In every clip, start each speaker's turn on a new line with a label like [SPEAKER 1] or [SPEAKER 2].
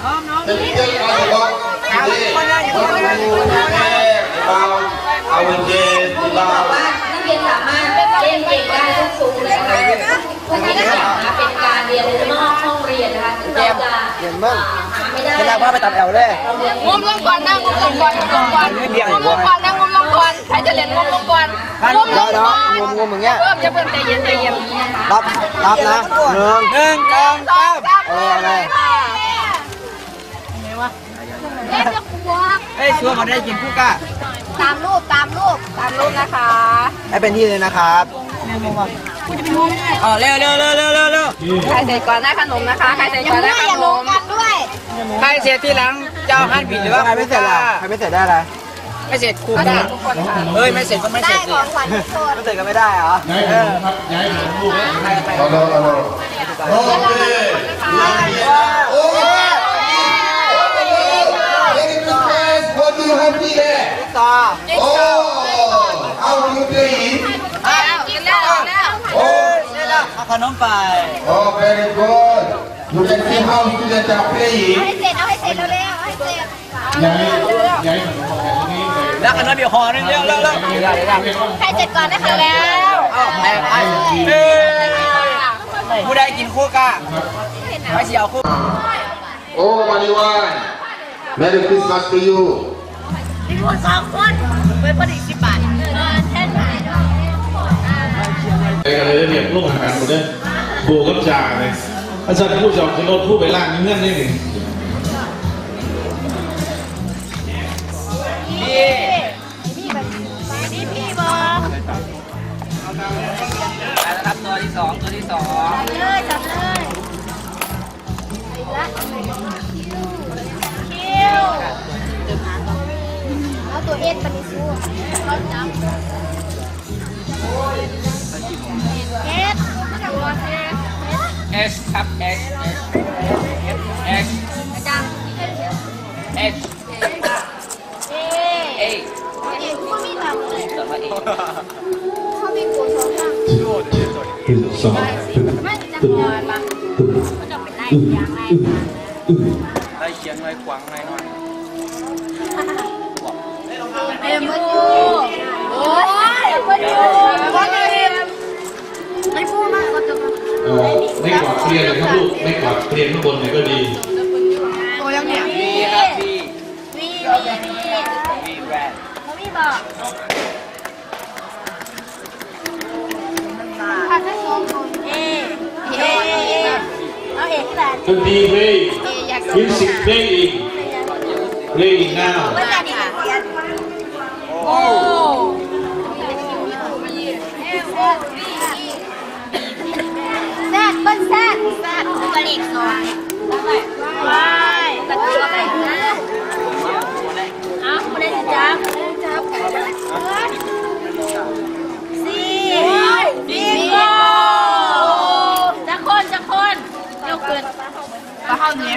[SPEAKER 1] Technical Alabang, today, about our day,
[SPEAKER 2] ผู้ที่บอกว่านักเรียนสามารถเล่นเก่งได้ทุกสูงเลยนะคะพวกนี้นะคะเป็นการเรียนรู้นอกห้องเรียนนะคะซึ่งเราจะ
[SPEAKER 3] เห็นมั้ง
[SPEAKER 2] หาไม่ได้
[SPEAKER 3] เวลาว่าไปตัดแอลเลย
[SPEAKER 2] เราเรียน
[SPEAKER 4] งมลงก่อนนะงมลงก่อนงมลงก่อนงมลงก่อนนะงมลงก่อนใครจะเล่นงมลงก่อนงมล
[SPEAKER 3] เดี๋ยว
[SPEAKER 4] ง
[SPEAKER 3] เดี๋ยว
[SPEAKER 4] ก่อน
[SPEAKER 3] งมงมอย่างเงี้ย
[SPEAKER 4] เพิ่มจะเพิ่มใจเย็นใจเย็น
[SPEAKER 3] รับรับนะหนึ่งหนึ่งสองสามเออเลย
[SPEAKER 4] เล่นจะกลัว
[SPEAKER 3] เฮ้ยชัวร์มาได้กินคู่ก้า
[SPEAKER 4] ตามรูปตามรูปตามรูปนะคะ
[SPEAKER 3] ให้เป็นที่เลยนะครับอ๋อเร็วเร็วเร็วเร็วเร็วเร็ว
[SPEAKER 4] ใครเสร็จก่อนได้ขนมนะคะ ใครเสร็จก่อนได้ขนม
[SPEAKER 3] ใครเสร็จที่หลังเจ้าหันผิดหรือว่าใครไม่เสร็จล่ะใครไม่เสร็จได้อะไรไม่เสร็จคู่ก้าเฮ้ยไม่เสร็จก็ไม่เสร็จดิไม่เสร็จก็ไม่ได้เหรอ
[SPEAKER 5] ย้ายผมครับย้ายผมลูก
[SPEAKER 1] Hello, hello. Okay. Oh, Merry Christmas. What do you have here?
[SPEAKER 3] ต่อ
[SPEAKER 1] Oh, how are you playing?
[SPEAKER 4] กินแล้วกินแล้ว
[SPEAKER 1] Oh,
[SPEAKER 3] เอาขนมไป
[SPEAKER 1] oh, very good. You can see how students are playing.
[SPEAKER 5] ย้ายย้ายผมออกจากตรงนี้เลย
[SPEAKER 3] แล้วขนมเดี๋ยวห่อนึงเร็วเร็วเร็ว
[SPEAKER 4] ใครเสร็จก่อนนะคะแล้ว
[SPEAKER 3] เอาแอบไปเฮ้ยผู้ใดกินคู่ก้าไม่เสียวคู่
[SPEAKER 1] Oh, Maniwan. Merry Christmas to you.
[SPEAKER 5] ไอ้ กันเลยเรียกลูกอาหารหมดเลยปูกับจ่าเลยอาจารย์ผู้จอมขึ้นรถผู้ไปล่างนี่เงื่อนนี่หนึ่ง
[SPEAKER 3] นะครับตัวที่สองตัวที่สอง
[SPEAKER 6] เอาตัวเอ็นปนิสูเขาจับเอ็ดตัวเอ็ด
[SPEAKER 3] เอสครับเอ สเอส
[SPEAKER 6] จัง
[SPEAKER 3] เอส
[SPEAKER 6] เอ
[SPEAKER 3] เอ
[SPEAKER 6] เอ็ดเขามีทำเลย
[SPEAKER 3] ต่อมาเอ
[SPEAKER 6] เขามีกูสองข้าง
[SPEAKER 5] ตึ้งสองตึ้ง
[SPEAKER 6] มันจะคอยปะมันจะเป็นไรอย่างไร
[SPEAKER 3] ได้เขียนไว้ขวางไว้หน่อย
[SPEAKER 6] เอ็มมันอยู่โอ้ยมันอยู่มันอ ไม่ก
[SPEAKER 5] วาดเคลียร์เลยครับลูก ไม่กวาดเคลียร์ข้างบนไหนก็ดี
[SPEAKER 6] ตัวยังเนี่ย
[SPEAKER 3] บีครับบี
[SPEAKER 6] วีวีวี
[SPEAKER 3] บีแรด
[SPEAKER 6] เขามีบอกถ้าจะสองคนเอเอเอาเอกแต่
[SPEAKER 5] ทันทีเพลย์มิวสิกเพลย์เพลย์ now
[SPEAKER 6] ไม่ได้ดีเสีย
[SPEAKER 4] โอ้
[SPEAKER 6] ก็เท่า
[SPEAKER 4] นี้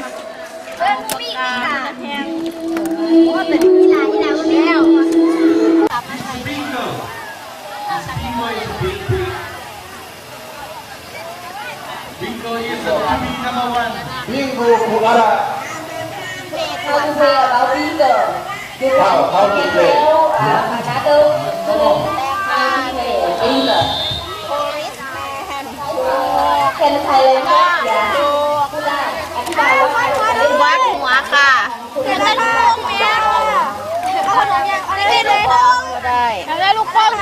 [SPEAKER 6] เพื่อนมีอะแทงว่าเป็นกีฬากีฬาก็แล้ว
[SPEAKER 1] Bingo Kuara.
[SPEAKER 2] เค่ะ
[SPEAKER 6] เป็นอะไรลูกเนี่ยเอาขนมยังเอาอะไรเลย
[SPEAKER 4] ได้ได้ลูกโป่ง